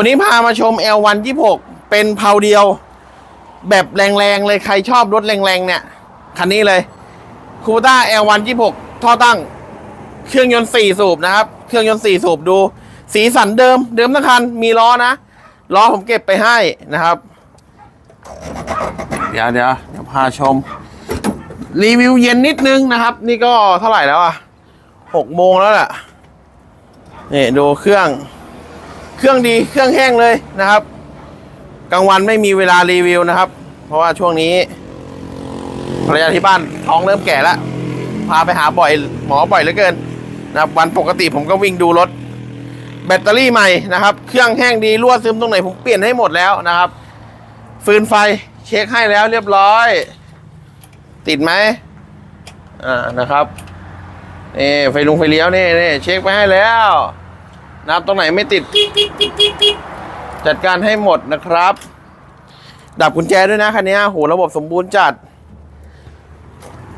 วันนี้พามาชม L1 26 เป็นเพาเดียว แบบแรงๆ เลยใครชอบรถแรงๆ เนี่ย คันนี้เลยคูต้า L1 26 ท่อตั้ง เครื่องยนต์ 4 สูบนะครับ เครื่องยนต์ 4 สูบดู สีสันเดิม เดิมทั้งคัน มีล้อนะ ล้อผมเก็บไปให้นะครับ เดี๋ยวเดี๋ยวเดี๋ยวพาชม รีวิวเย็นนิดนึงนะครับ นี่ก็เท่าไหร่แล้วอะหกโมงแล้วแหละนี่ดูเครื่อง เครื่องดีเครื่องแห้งเลยนะครับ กลางวันไม่มีเวลารีวิวนะครับ เพราะว่าช่วงนี้ภรรยาที่บ้านท้องเริ่มแก่แล้ว พาไปหาบ่อยหมอบ่อยเหลือเกินนะครับวันปกติผมก็วิ่งดูรถ แบตเตอรี่ใหม่นะครับ เครื่องแห้งดีรั่วซึมตรงไหนผมเปลี่ยนให้หมดแล้วนะครับ ฟืนไฟเช็คให้แล้วเรียบร้อย ติดไหมอ่านะครับนี่ไฟลุงไฟเลี้ยวนี่นี่เช็คไปให้แล้ว นะครับ ตรงไหนไม่ติด จัดการให้หมดนะครับ ดับกุญแจด้วยนะคันนี้โหระบบสมบูรณ์จัด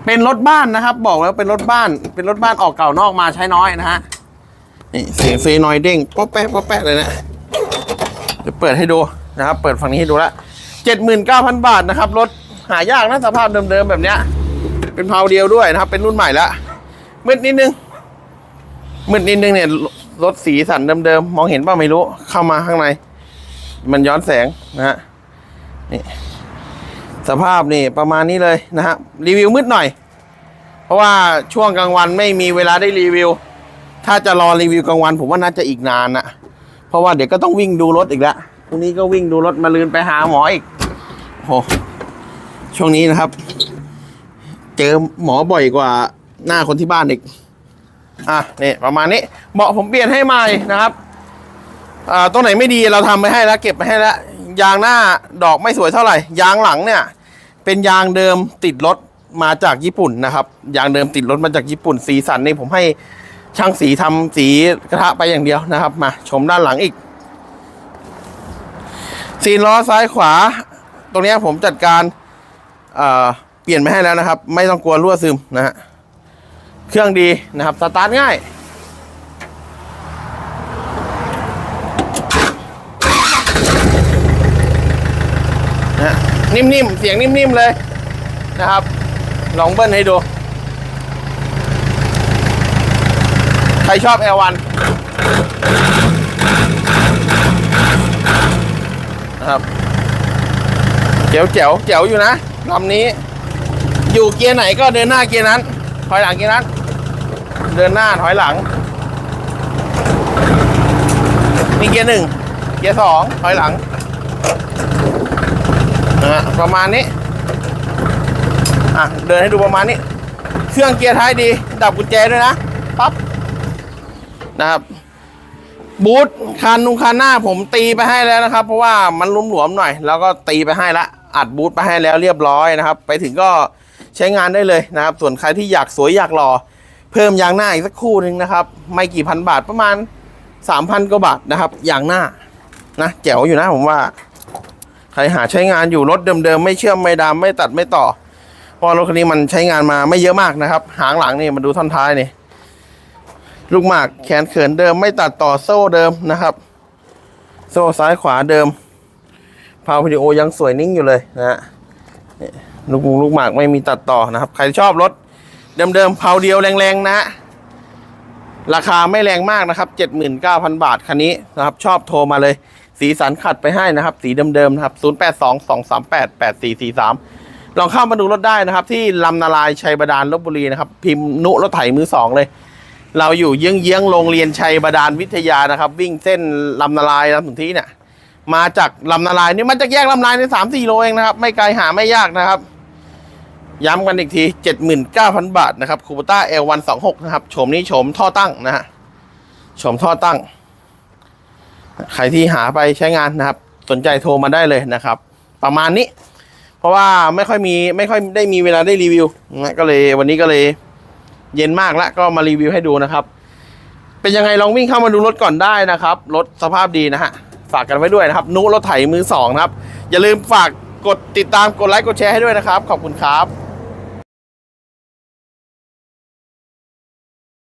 เป็นรถบ้านนะครับ บอกแล้วเป็นรถบ้าน เป็นรถบ้านออกเก่านอกมาใช้น้อยนะฮะนี่เสียงฟรีนอยเด้งป๊อปแป๊ะป๊อปแป๊ะเลยนะเดี๋ยวเปิดให้ดูนะครับ เปิดฝั่งนี้ให้ดูละเจ็ดหมื่นเก้าพันบาทนะครับ รถหายากนะสภาพเดิมๆแบบเนี้ย เป็นเพาเดียวด้วยนะครับ เป็นรุ่นใหม่ละมืดนิดนึงมืดนิดนึงเนี่ย รถสีสันเดิมๆ มองเห็นป่ะไม่รู้ เข้ามาข้างใน มันย้อนแสงนะฮะ นี่ สภาพนี่ประมาณนี้เลยนะฮะ รีวิวมืดหน่อย เพราะว่าช่วงกลางวันไม่มีเวลาได้รีวิว ถ้าจะรอรีวิวกลางวัน ผมว่าน่าจะอีกนานอะเพราะว่าเดี๋ยวก็ต้องวิ่งดูรถอีกแล้วพรุ่งนี้ก็วิ่งดูรถมาลืนไปหาหมออีกโอ้โหช่วงนี้นะครับ เจอหมอบ่อยกว่าหน้าคนที่บ้านอีก อะนี่ประมาณนี้เบาะผมเปลี่ยนให้ใหม่นะครับอ่าตรงไหนไม่ดีเราทำไปให้แล้วเก็บไปให้แล้วยางหน้าดอกไม่สวยเท่าไหร่ ยางหลังเนี่ย เป็นยางเดิมติดรถมาจากญี่ปุ่นนะครับ ยางเดิมติดรถมาจากญี่ปุ่น สีสันนี่ผมให้ช่างสีทำสีกระทะไปอย่างเดียวนะครับ มาชมด้านหลังอีกสีล้อซ้ายขวา ตรงนี้ผมจัดการเอ่อเปลี่ยนไปให้แล้วนะครับ ไม่ต้องกลัวรั่วซึมนะฮะ เครื่องดีนะครับ สตาร์ทง่ายนะฮะนิ่มๆ เสียงนิ่มๆ เลยนะครับ ลองเบิ้ลให้ดู ใครชอบ L1 นะครับเจ๋วเจ๋วเจ๋วอยู่นะลำนี้ อยู่เกียร์ไหนก็เดินหน้าเกียร์นั้นถอยหลังเกียร์นั้น เดินหน้าถอยหลัง มีเกียร์หนึ่งเกียร์สองถอยหลังนะประมาณนี้ อะ เดินให้ดูประมาณนี้ เครื่องเกียร์ท้ายดี ดับกุญแจด้วยนะปั๊บนะครับบูทคันนุงคันหน้าผมตีไปให้แล้วนะครับ เพราะว่ามันหลวมๆหน่อย แล้วก็ตีไปให้ละอัดบูทไปให้แล้วเรียบร้อยนะครับ ไปถึงก็ใช้งานได้เลยนะครับ ส่วนใครที่อยากสวยอยากหล่อ เพิ่มยางหน้าอีกสักคู่หนึ่งนะครับ ไม่กี่พันบาทประมาณสามพันกว่าบาทนะครับยางหน้านะแจ๋วอยู่นะผมว่า ใครหาใช้งานอยู่รถเดิมๆไม่เชื่อมไม่ดามไม่ตัดไม่ต่อเพราะรถคันนี้มันใช้งานมาไม่เยอะมากนะครับ หางหลังนี่มาดูท่อนท้ายนี่ลูกหมากแขนเขินเดิมไม่ตัดต่อโซ่เดิมนะครับ โซ่ซ้ายขวาเดิมพาววิดีโอยังสวยนิ่งอยู่เลยนะฮะลูกมุงลูกหมากไม่มีตัดต่อนะครับ ใครชอบรถ เดิมๆเผาเดียวแรงๆนะ ราคาไม่แรงมากนะครับ 79,000 บาทคันนี้นะครับ ชอบโทรมาเลย สีสันขัดไปให้นะครับ สีเดิมๆนะครับ 0822388443 ลองเข้ามาดูรถได้นะครับ ที่ลำนาลายชัยบาดาลลบบุรีนะครับ พิมพ์นุรถไถมือสองเลย เราอยู่เยื้องๆโรงเรียนชัยบาดาลวิทยานะครับ วิ่งเส้นลำนาลายลำสุนทีเนี่ยมาจากลำนาลายนี่มันจะแยกลำนาลายในสามสี่โลเองนะครับ ไม่ไกลหาไม่ยากนะครับ ย้ำกันอีกที 79,000 บาทนะครับคูปต้า L126 นะครับโฉมนี้โฉมท่อตั้งนะฮะโฉมท่อตั้ง ใครที่หาไปใช้งานนะครับ สนใจโทรมาได้เลยนะครับ ประมาณนี้ เพราะว่าไม่ค่อยมีไม่ค่อยได้มีเวลาได้รีวิวนะก็เลยวันนี้ก็เลย เย็นมากแล้วก็มารีวิวให้ดูนะครับ เป็นยังไงลองวิ่งเข้ามาดูรถก่อนได้นะครับรถสภาพดีนะฮะฝากกันไว้ด้วยนะครับ นุรถไถมือสองนะครับ อย่าลืมฝากกดติดตามกดไลค์กดแชร์ให้ด้วยนะครับ ขอบคุณครับ